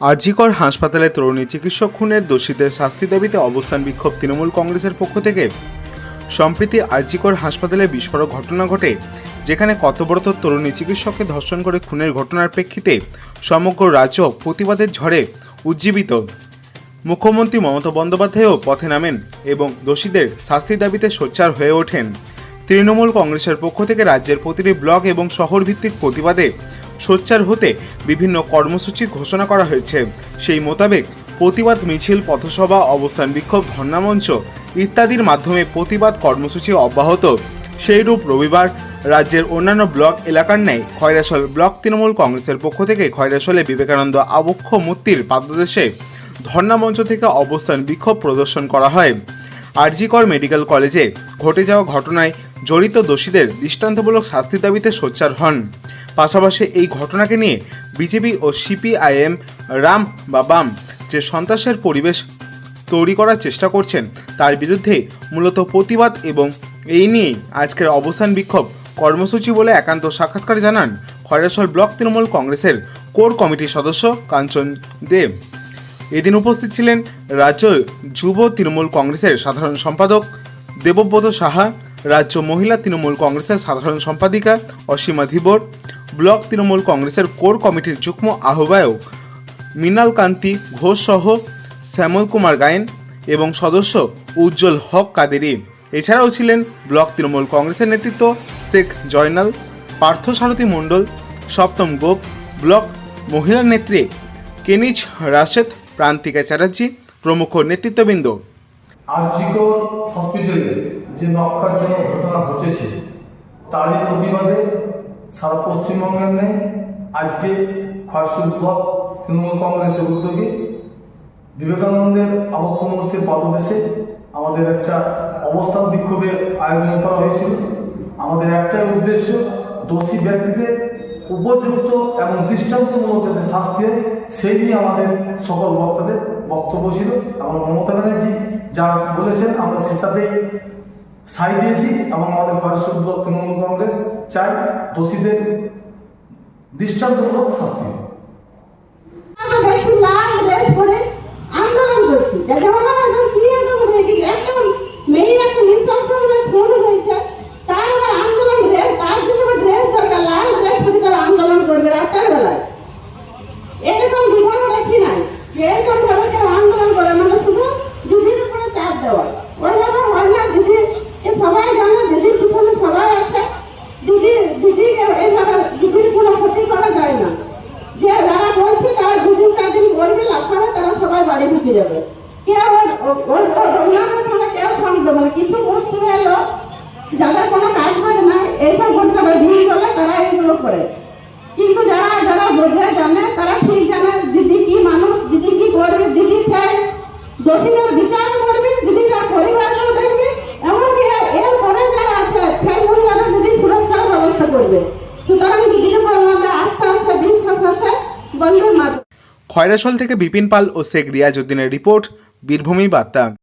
আরজিকর হাসপাতালে তরুণী চিকিৎসক খুনের দোষীদের শাস্তি দাবিতে অবস্থান বিক্ষোভ তৃণমূল কংগ্রেসের পক্ষ থেকে। সম্প্রতি আরজিকর হাসপাতালে বিস্ফোরক ঘটনা ঘটে, যেখানে কর্তব্যরত তরুণী চিকিৎসককে ধর্ষণ করে খুনের ঘটনার প্রেক্ষিতে সমগ্র রাজ্য প্রতিবাদের ঝড়ে উজ্জীবিত। মুখ্যমন্ত্রী মমতা বন্দ্যোপাধ্যায়ও পথে নামেন এবং দোষীদের শাস্তির দাবিতে সোচ্চার হয়ে ওঠেন। তৃণমূল কংগ্রেসের পক্ষ থেকে রাজ্যের প্রতিটি ব্লক এবং শহর ভিত্তিক প্রতিবাদে সোচ্চার হতে বিভিন্ন কর্মসূচি ঘোষণা করা হয়েছে। সেই মোতাবেক প্রতিবাদ মিছিল, পথসভা, অবস্থান বিক্ষোভ, ধর্ণামঞ্চ ইত্যাদির মাধ্যমে প্রতিবাদ কর্মসূচি অব্যাহত। সেইরূপ রবিবার রাজ্যের অন্যান্য ব্লক এলাকার ন্যায় খয়রাসল ব্লক তৃণমূল কংগ্রেসের পক্ষ থেকে খয়রাসলে বিবেকানন্দ আবক্ষ মূর্তির পাদদেশে ধর্ণামঞ্চ থেকে অবস্থান বিক্ষোভ প্রদর্শন করা হয়। আরজিকর মেডিকেল কলেজে ঘটে যাওয়া ঘটনায় জড়িত দোষীদের দৃষ্টান্তমূলক শাস্তির দাবিতে সোচ্চার হন। পাশাপাশি এই ঘটনাকে নিয়ে বিজেপি ও সিপিআইএম রাম বা বাম যে সন্ত্রাসের পরিবেশ তৈরি করার চেষ্টা করছেন, তার বিরুদ্ধে মূলত প্রতিবাদ এবং এই নিয়েই আজকের অবস্থান বিক্ষোভ কর্মসূচি বলে একান্ত সাক্ষাৎকার জানান খয়রাসল ব্লক তৃণমূল কংগ্রেসের কোর কমিটির সদস্য কাঞ্চন দেব। এদিন উপস্থিত ছিলেন রাজ্য যুব তৃণমূল কংগ্রেসের সাধারণ সম্পাদক দেবব্রত সাহা, রাজ্য মহিলা তৃণমূল কংগ্রেসের সাধারণ সম্পাদিকা অসীমা ধীবর ব্লক তৃণমূল কংগ্রেসের কোর কমিটির যুগ্ম আহ্বায়ক মৃণাল কান্তি ঘোষ সহ শ্যামল কুমার গায়েন এবং সদস্য উজ্জ্বল হক কাদেরি। এছাড়াও ছিলেন ব্লক তৃণমূল কংগ্রেসের নেতৃত্ব শেখ জয়নাল পার্থসারথী মণ্ডল, সপ্তম গোপ, ব্লক মহিলা নেত্রী কেনিচ রাশেদ, প্রান্তিকা চ্যাটার্জি, প্রমুখ নেতৃত্ববৃন্দ। হসপিটালে যে নক্ষারজনক ঘটনা ঘটেছে, তারই প্রতিবাদে সারা পশ্চিমবঙ্গের নেই। আজকে খরসুল ব্লক তৃণমূল কংগ্রেসের উদ্যোগে বিবেকানন্দের আবক্ষ মূর্তির পাদদেশে আমাদের একটা অবস্থান বিক্ষোভের আয়োজন করা হয়েছিল। আমাদের একটাই উদ্দেশ্য দোষী ব্যক্তিদের উপযুক্ত এবং দৃষ্টান্তমূলক যাতে শাস্তি হয় সেই নিয়ে আমাদের সকল বক্তাদের বক্তব্য ছিল। এবং মমতা ব্যানার্জি যা বলেছেন, আমরা সেটাতে সাই দিয়েছি এবং আমাদের খরসুল ব্লক তৃণমূল কংগ্রেস চাই দোষীদের দৃষ্টান্তমূলক শাস্তি। আন্দোলন করছি যেমন একদম কি আন্দোলন হয়ে গেছে একদম মেয়ে একটা নিঃশ্বাস খুন হয়েছে তার আবার আন্দোলন ড্রেস তার জন্য আবার ড্রেস দরকার লাল ড্রেস পরে তারা আন্দোলন করবে রাস্তার বেলায় এরকম জীবন দেখি নাই যে এরকম ভাবে কেউ আন্দোলন করে মানে শুধু দিদির উপরে চাপ দেওয়া ওইভাবে হয় না দিদি এ সবাই জানে দিদির পিছনে সবাই আছে দিদি দিদিকে এইভাবে দিদির কোনো ক্ষতি করা যায় না যে যারা বলছে তারা দুদিন চার দিন করবে লাভ করে তারা সবাই বাড়ি ঢুকে যাবে। কেউ ওর- ওর- ওর- ওর ওনাদের সঙ্গে কেউ সঙ্গ দেবে না কিছু গোষ্ঠী এলো, যাদের কোনো কাজ করে না, এইসব ঘটনা দিন বলে তারা এইগুলো করে। কিন্তু যারা যারা বোঝে, জানে, তারা ঠিক জানে, দিদি কি মানুষ, দিদি কি করবে দিদি চাই দোষীদের বিচার করবে, দিদি তার পরিবারকেও খয়রাসল থেকে বিপিন পাল ও শেখ রিয়াজ উদ্দিনের রিপোর্ট বীরভূমি বার্তা।